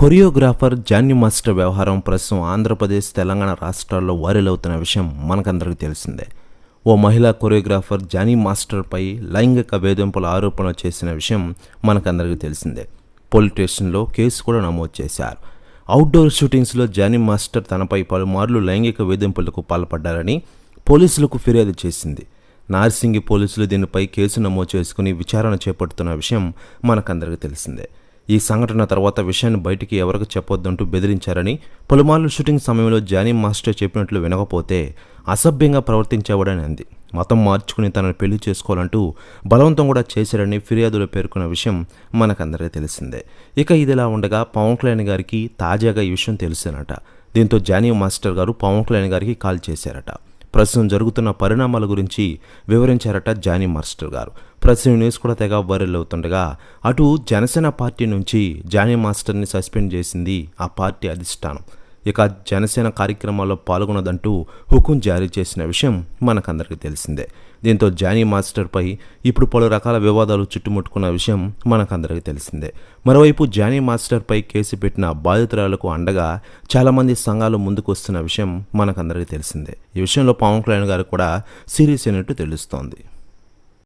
Choreographer జాన్యు master వ్యవహారం ప్రస్తుతం ఆంధ్రప్రదేశ్ తెలంగాణ రాష్ట్రాల్లో వైరల్ అవుతున్న విషయం మనకందరికీ తెలిసిందే. ఓ మహిళా కొరియోగ్రాఫర్ జానీ మాస్టర్పై లైంగిక వేధింపుల ఆరోపణలు చేసిన విషయం మనకందరికీ తెలిసిందే. పోలీస్ స్టేషన్లో కేసు కూడా నమోదు చేశారు. అవుట్డోర్ షూటింగ్స్లో జానీ మాస్టర్ తనపై పలుమార్లు లైంగిక వేధింపులకు పాల్పడ్డారని పోలీసులకు ఫిర్యాదు చేసింది. నార్సింగి పోలీసులు దీనిపై కేసు నమోదు చేసుకుని విచారణ చేపడుతున్న విషయం మనకందరికీ తెలిసిందే. ఈ సంఘటన తర్వాత విషయాన్ని బయటికి ఎవరికి చెప్పొద్దంటూ బెదిరించారని పలుమార్లు షూటింగ్ సమయంలో జానీ మాస్టర్ చెప్పినట్లు వినకపోతే అసభ్యంగా ప్రవర్తించేవాడని అంది. మతం మార్చుకుని తనను పెళ్ళి చేసుకోవాలంటూ బలవంతం కూడా చేశారని ఫిర్యాదులో పేర్కొన్న విషయం మనకందరికీ తెలిసిందే. ఇక ఇదిలా ఉండగా పవన్ కళ్యాణ్ గారికి తాజాగా ఈ విషయం తెలిసినట దీంతో జానీ మాస్టర్ గారు పవన్ కళ్యాణ్ గారికి కాల్ చేశారట. ప్రస్తుతం జరుగుతున్న పరిణామాల గురించి వివరించారట జానీ మాస్టర్ గారు. ప్రస్తుతం న్యూస్ కూడా తెగ వైరల్ అవుతుండగా అటు జనసేన పార్టీ నుంచి జానీ మాస్టర్ని సస్పెండ్ చేసింది ఆ పార్టీ అధిష్టానం. ఇక జనసేన కార్యక్రమాల్లో పాల్గొనదంటూ హుకుం జారీ చేసిన విషయం మనకందరికీ తెలిసిందే. దీంతో జానీ మాస్టర్పై ఇప్పుడు పలు రకాల వివాదాలు చుట్టుముట్టుకున్న విషయం మనకందరికీ తెలిసిందే. మరోవైపు జానీ మాస్టర్పై కేసు పెట్టిన బాధితురాలకు అండగా చాలామంది సంఘాలు ముందుకు వస్తున్న విషయం మనకందరికీ తెలిసిందే. ఈ విషయంలో పవన్ కళ్యాణ్ గారు కూడా సీరియస్ అయినట్టు తెలుస్తోంది.